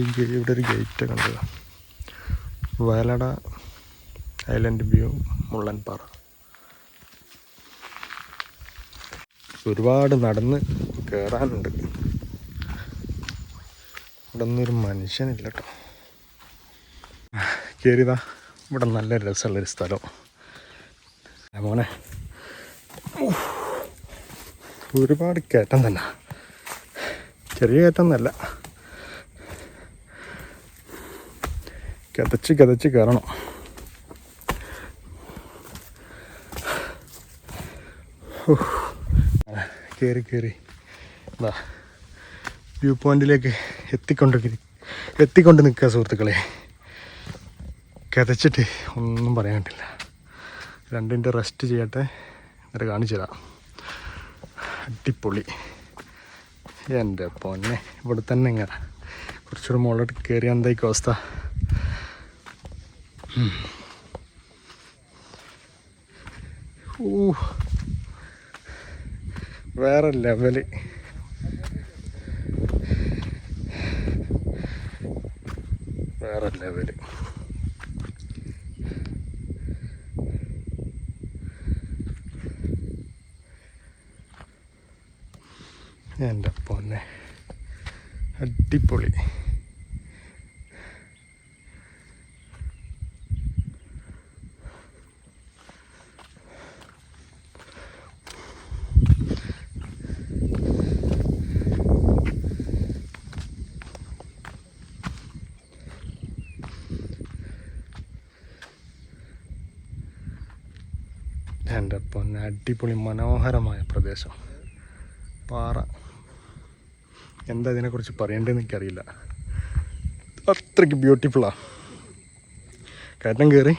ഈ ഇവിടെ ഒരു ഗേറ്റ് കണ്ടത്. Vayalada island view Mullanpara. ഒരുപാട് നടന്ന് കയറാനുണ്ട് ഇവിടെ ഒന്നും ഒരു മനുഷ്യനില്ല കേട്ടോ കയറിയതാ ഇവിടെ നല്ല രസമുള്ളൊരു സ്ഥലം. അതുപോലെ ഒരുപാട് കയറ്റം തന്നെ. ചെറിയ കയറ്റം എന്നല്ല കിതച്ച് കിതച്ച് കയറണം. കയറി കയറി. എന്താ വ്യൂ പോയിന്റിലേക്ക് എത്തിക്കൊണ്ട് എത്തിക്കൊണ്ട് നിൽക്കുക സുഹൃത്തുക്കളെ. കിതച്ചിട്ട് ഒന്നും പറയാൻ പറ്റില്ല രണ്ടിന്റെ റെസ്റ്റ് ചെയ്യട്ടെ എന്നിട്ട് കാണിച്ചു തരാം. അടിപൊളി. എന്റെ പൊന്നെ ഇവിടെ തന്നെ ഇങ്ങനെ. കുറച്ചുകൂടെ മുകളിലോട്ട് കയറി എന്തായിരിക്കും അവസ്ഥ? വേറെ ലെവൽ വേറെ ലെവൽ എന്റെ പൊന്നെ. അടിപൊളി. എന്റെ പൊന്നെ അടിപൊളി മനോഹരമായ പ്രദേശം. പാറ. എന്താ ഇതിനെക്കുറിച്ച് പറയേണ്ടതെന്ന് എനിക്കറിയില്ല. അത്രയ്ക്ക് ബ്യൂട്ടിഫുള്ളാണ് കയറ്റം കയറി.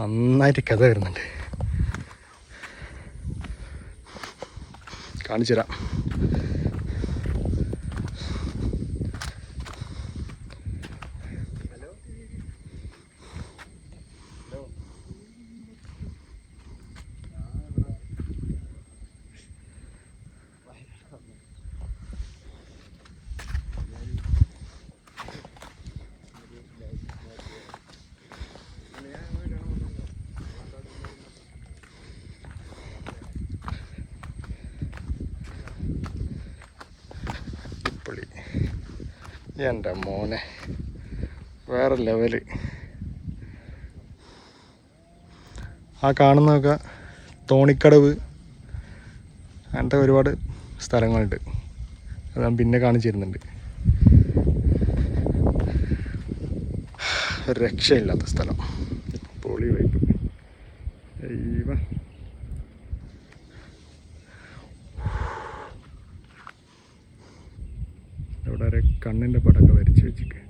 നന്നായിട്ട് കഥ വരുന്നുണ്ട്. കാണിച്ചു തരാം എന്റെ മോനെ. വേറെ ലെവൽ ആ കാണുന്നതൊക്കെ തോണിക്കടവ് അങ്ങനത്തെ ഒരുപാട് സ്ഥലങ്ങളുണ്ട്. അത് ഞാൻ പിന്നെ കാണിച്ചു തരുന്നുണ്ട് രക്ഷയില്ലാത്ത സ്ഥലം പൊളി വൈബ് ദൈവം ഇവിടെ ഒരു കണ്ണിന്റെ പടമൊക്കെ വരച്ച് വെച്ചിട്ട്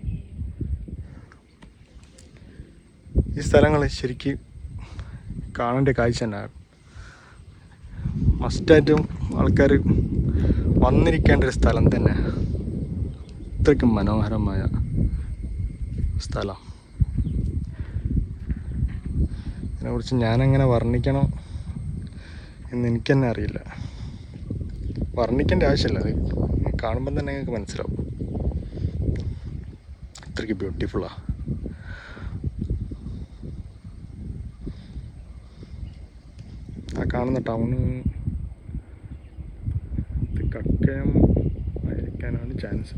ഈ സ്ഥലങ്ങൾ ശരിക്കും കാണേണ്ട കാഴ്ച തന്നെ. മസ്റ്റായിട്ടും ആൾക്കാർ വന്നിരിക്കേണ്ട ഒരു സ്ഥലം തന്നെ. അത്രയ്ക്കും മനോഹരമായ സ്ഥലം. ഇതിനെക്കുറിച്ച് ഞാനെങ്ങനെ വർണിക്കണോ എന്ന് എനിക്കെന്നെ അറിയില്ല. വർണിക്കേണ്ട ആവശ്യമില്ല. അത് കാണുമ്പോൾ തന്നെ നിങ്ങൾക്ക് മനസ്സിലാവും. അത്രയ്ക്ക് ബ്യൂട്ടിഫുള്ളാണ് ആ. കാണുന്ന ടൗണ് കക്കയം ആയിരിക്കാനാണ് ചാൻസ്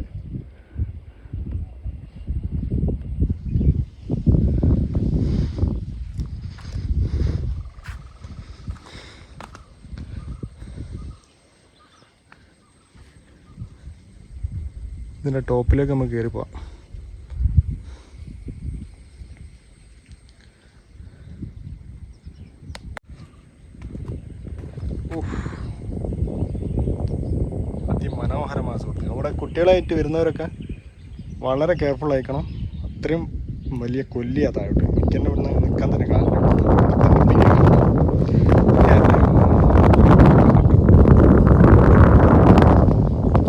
ഇതിന്റെ ടോപ്പിലേക്ക് നമുക്ക് കയറി പോവാം. അതിമനോഹരമായ സുഹൃത്തുക്കൾ അവിടെ കുട്ടികളായിട്ട് വരുന്നവരൊക്കെ വളരെ കെയർഫുൾ ആയിരിക്കണം. അത്രയും വലിയ കൊല്ലി താഴോട്ട്. തന്നെ ഇവിടുന്ന് നിൽക്കാൻ തന്നെ കാലില്ല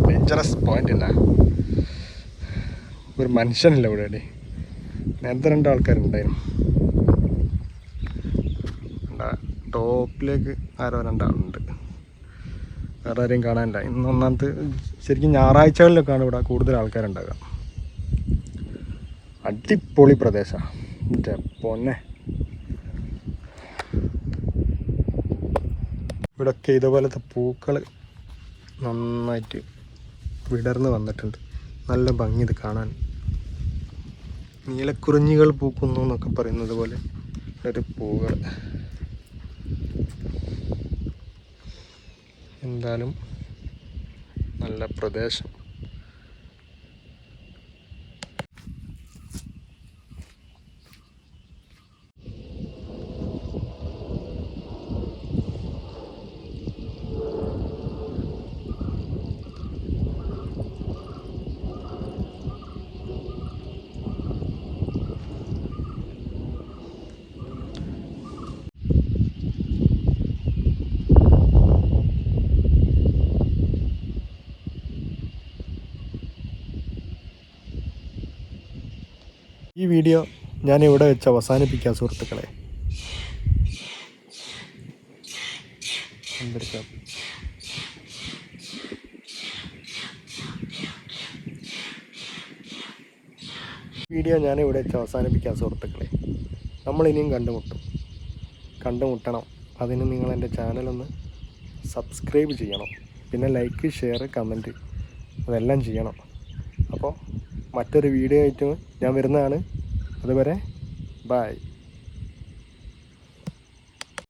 ഡേഞ്ചറസ് പോയിന്റ് അല്ല ഒരു മനുഷ്യനില്ല ഇവിടെ അടി. നേരത്തെ രണ്ട് ആൾക്കാരുണ്ടായിരുന്നു. ടോപ്പിലേക്ക് ആരോ രണ്ടാളുണ്ട്. വേറെ ആരെയും കാണാനില്ല. ഇന്ന് ഒന്നാമത്തെ ശരിക്കും ഞായറാഴ്ചകളിലൊക്കെയാണ് ഇവിടെ കൂടുതൽ ആൾക്കാരുണ്ടാകുക അടിപൊളി പ്രദേശമാണ് പൊന്നെ. ഇവിടൊക്കെ ഇതുപോലത്തെ പൂക്കൾ നന്നായിട്ട് വിടർന്ന് വന്നിട്ടുണ്ട്. നല്ല ഭംഗി ഇത് കാണാൻ. നീലക്കുറിഞ്ഞികൾ പൂക്കുന്നു എന്നൊക്കെ പറയുന്നത് പോലെ ഒരു പൂകൾ എന്തായാലും നല്ല പ്രദേശം. ഈ വീഡിയോ ഞാൻ ഇവിടെ വെച്ച് അവസാനിപ്പിക്കാം സുഹൃത്തുക്കളെ. വീഡിയോ ഞാൻ ഇവിടെ വെച്ച് അവസാനിപ്പിക്കാം സുഹൃത്തുക്കളെ. നമ്മൾ ഇനിയും കണ്ടുമുട്ടും. കണ്ടുമുട്ടണം. അതിന് നിങ്ങൾ എന്റെ ചാനലൊന്ന് സബ്സ്ക്രൈബ് ചെയ്യണം. പിന്നെ ലൈക്ക് ഷെയർ കമന്റ് അതെല്ലാം ചെയ്യണം. അപ്പോൾ മറ്റൊരു വീഡിയോ ആയിട്ട് ഞാൻ വരുന്നതാണ്. അതുവരെ ബായ്